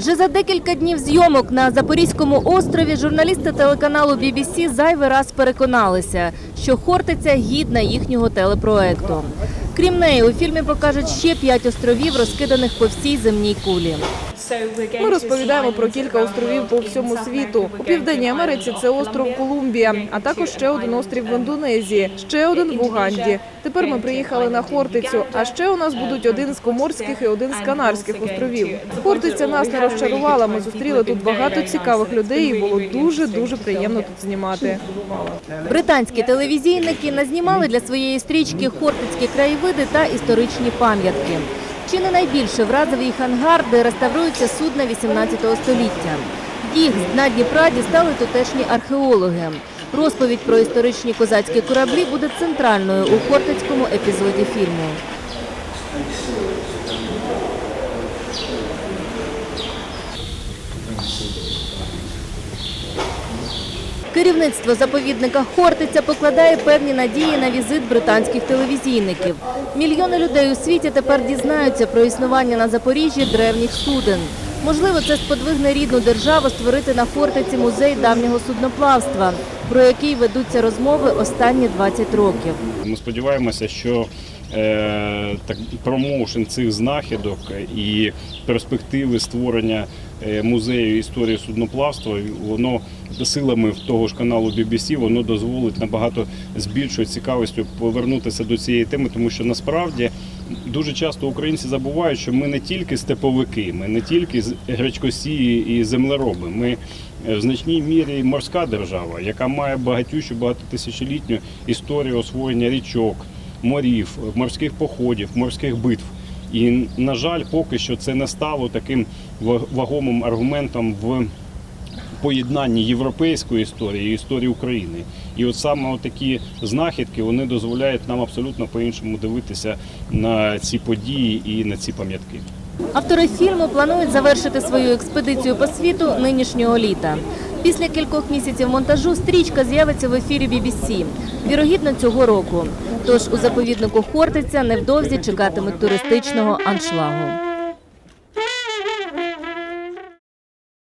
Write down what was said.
Вже за декілька днів зйомок на Запорізькому острові журналісти телеканалу BBC зайвий раз переконалися, що Хортиця гідна їхнього телепроекту. Крім неї, у фільмі покажуть ще п'ять островів, розкиданих по всій земній кулі. Ми розповідаємо про кілька островів по всьому світу. У південній Америці це остров Колумбія, а також ще один острів в Індонезії, ще один в Уганді. Тепер ми приїхали на Хортицю. А ще у нас будуть один з коморських і один з канарських островів. Хортиця нас не розчарувала. Ми зустріли тут багато цікавих людей, і було дуже дуже приємно тут знімати. Британські телевізійники назнімали для своєї стрічки хортицькі краєвиди та історичні пам'ятки. Чи не найбільше вразив їх ангар, де реставруються судна 18 століття. Їх з дна Дніпра дістали тутешні археологи. Розповідь про історичні козацькі кораблі буде центральною у хортицькому епізоді фільму. Керівництво заповідника Хортиця покладає певні надії на візит британських телевізійників. Мільйони людей у світі тепер дізнаються про існування на Запоріжжі древніх суден. Можливо, це сподвигне рідну державу створити на Хортиці музей давнього судноплавства, про який ведуться розмови останні 20 років. Ми сподіваємося, що так, промоушен цих знахідок і перспективи створення е, музею історії судноплавства, воно силами того ж каналу BBC, воно дозволить набагато з більшою цікавістю повернутися до цієї теми, тому що насправді дуже часто українці забувають, що ми не тільки степовики, ми не тільки гречкосії і землероби. Ми е, в значній мірі морська держава, яка має багатющу багатотисячолітню історію освоєння річок, морів, морських походів, морських битв. І на жаль, поки що це не стало таким вагомим аргументом в поєднанні європейської історії і історії України. І от саме такі знахідки вони дозволяють нам абсолютно по-іншому дивитися на ці події і на ці пам'ятки. Автори фільму планують завершити свою експедицію по світу нинішнього літа. Після кількох місяців монтажу стрічка з'явиться в ефірі BBC. Вірогідно цього року. Тож у заповіднику Хортиця невдовзі чекатимуть туристичного аншлагу.